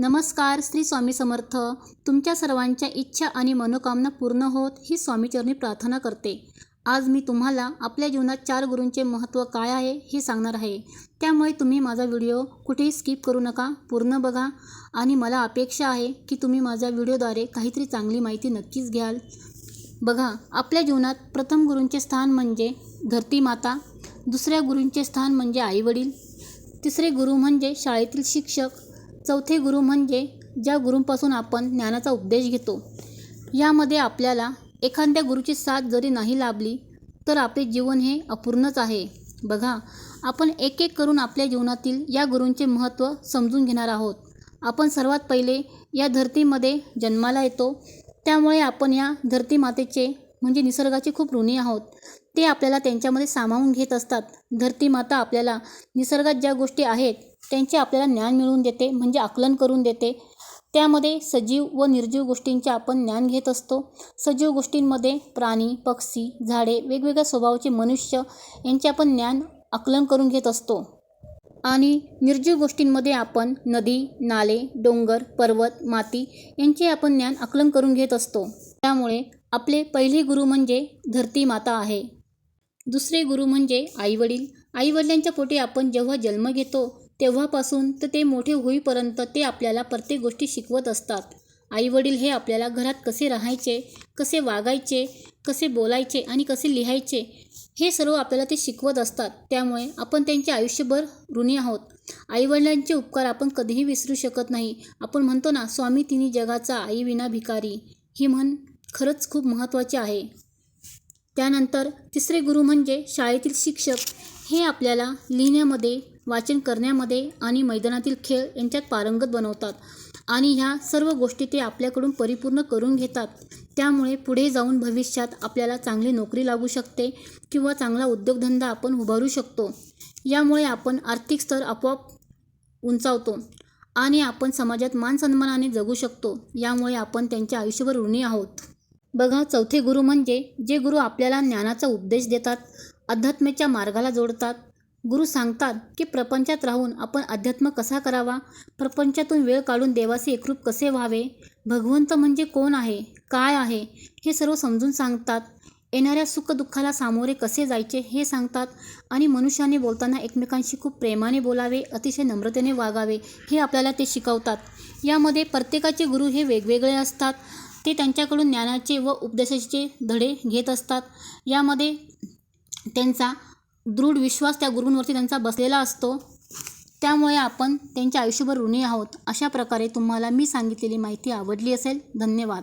नमस्कार श्री स्वामी समर्थ. तुमच्या सर्वांच्या इच्छा आणि मनोकामना पूर्ण होत ही स्वामीचरणी प्रार्थना करते. आज मी तुम्हाला आपल्या जीवनात चार गुरूंचे महत्त्व काय आहे हे सांगणार आहे. त्यामुळे तुम्ही माझा व्हिडिओ कुठेही स्किप करू नका पूर्ण बघा आणि मला अपेक्षा आहे की तुम्ही माझ्या व्हिडिओद्वारे काहीतरी चांगली माहिती नक्कीच घ्याल. बघा आपल्या जीवनात प्रथम गुरूंचे स्थान म्हणजे धरती माता दुसऱ्या गुरूंचे स्थान म्हणजे आईवडील तिसरे गुरु म्हणजे शाळेतील शिक्षक चौथे गुरु म्हणजे ज्या गुरूंपासून आपण ज्ञानाचा उपदेश घेतो. यामध्ये आपल्याला एखाद्या गुरुची साथ जरी नाही लाभली तर आपले जीवन हे अपूर्णच आहे. बघा आपण एक एक करून आपल्या जीवनातील या गुरूंचे महत्त्व समजून घेणार आहोत. आपण सर्वात पहिले या धरतीमध्ये जन्माला येतो. त्यामुळे आपण या धरती मातेचे म्हणजे निसर्गाचे खूप ऋणी आहोत. ते आपल्याला त्यांच्यामध्ये सामावून घेत असतात. धरती माता आपल्याला निसर्गात ज्या गोष्टी आहेत त्यांचे आपल्याला ज्ञान मिळवून देते म्हणजे आकलन करून देते. त्यामध्ये सजीव व निर्जीव गोष्टींचे आपण ज्ञान घेत असतो. सजीव गोष्टींमध्ये प्राणी पक्षी झाडे वेगवेगळ्या स्वभावाचे मनुष्य यांचे आपण ज्ञान आकलन करून घेत असतो. आणि निर्जीव गोष्टींमध्ये आपण नदी नाले डोंगर पर्वत माती यांचे आपण ज्ञान आकलन करून घेत असतो. त्यामुळे आपले पहिले गुरु म्हणजे धरती माता आहे. दुसरे गुरु म्हणजे आईवडील आईवडिलांच्या पोटी आपण जेव्हा जन्म घेतो तेव्हापासून तर ते मोठे होईपर्यंत ते आपल्याला प्रत्येक गोष्टी शिकवत असतात. आईवडील हे आपल्याला घरात कसे राहायचे कसे वागायचे कसे बोलायचे आणि कसे लिहायचे हे सर्व आपल्याला ते शिकवत असतात. त्यामुळे आपण त्यांचे आयुष्यभर ऋणी आहोत. आईवडिलांचे उपकार आपण कधीही विसरू शकत नाही. आपण म्हणतो ना स्वामी तिन्ही जगाचा आई विना भिकारी. ही म्हण खरंच खूप महत्त्वाची आहे. त्यानंतर तिसरे गुरु म्हणजे शाळेतील शिक्षक. हे आपल्याला लिहिण्यामध्ये वाचन करण्यामध्ये आणि मैदानातील खेळ यांच्यात पारंगत बनवतात आणि ह्या सर्व गोष्टी ते आपल्याकडून परिपूर्ण करून घेतात. त्यामुळे पुढे जाऊन भविष्यात आपल्याला चांगली नोकरी लागू शकते किंवा चांगला उद्योगधंदा आपण उभारू शकतो. यामुळे आपण आर्थिक स्तर आपोआप उंचावतो आणि आपण समाजात मान सन्मानाने जगू शकतो. यामुळे आपण त्यांच्या आयुष्यभर ऋणी आहोत. बघा चौथे गुरु म्हणजे जे गुरु आपल्याला ज्ञानाचा उपदेश देतात अध्यात्माच्या मार्गाला जोडतात गुरु सांगतात की प्रपंचात राहून आपण अध्यात्म कसा करावा? प्रपंचातून वेळ काढून देवाचे एकरूप कसे व्हावे? भगवंत म्हणजे कोण आहे? काय आहे? हे सर्व समजून सांगतात. येणाऱ्या सुखदुःखाला सामोरे कसे जायचे हे सांगतात आणि मनुष्याने बोलताना एकमेकांशी खूप प्रेमाने बोलावे अतिशय नम्रतेने वागावे हे आपल्याला ते शिकवतात. यामध्ये प्रत्येकाचे गुरु हे वेगवेगळे असतात. ते त्यांच्याकडून ज्ञानाचे व उपदेशाचे धडे घेत असतात. यामध्ये त्यांचा दृढ विश्वास त्या गुरूंवरती त्यांचा बसलेला असतो. त्यामुळे आपण त्यांच्या आयुष्यभर ऋणी आहोत. अशा प्रकारे तुम्हाला मी सांगितलेली माहिती आवडली असेल. धन्यवाद.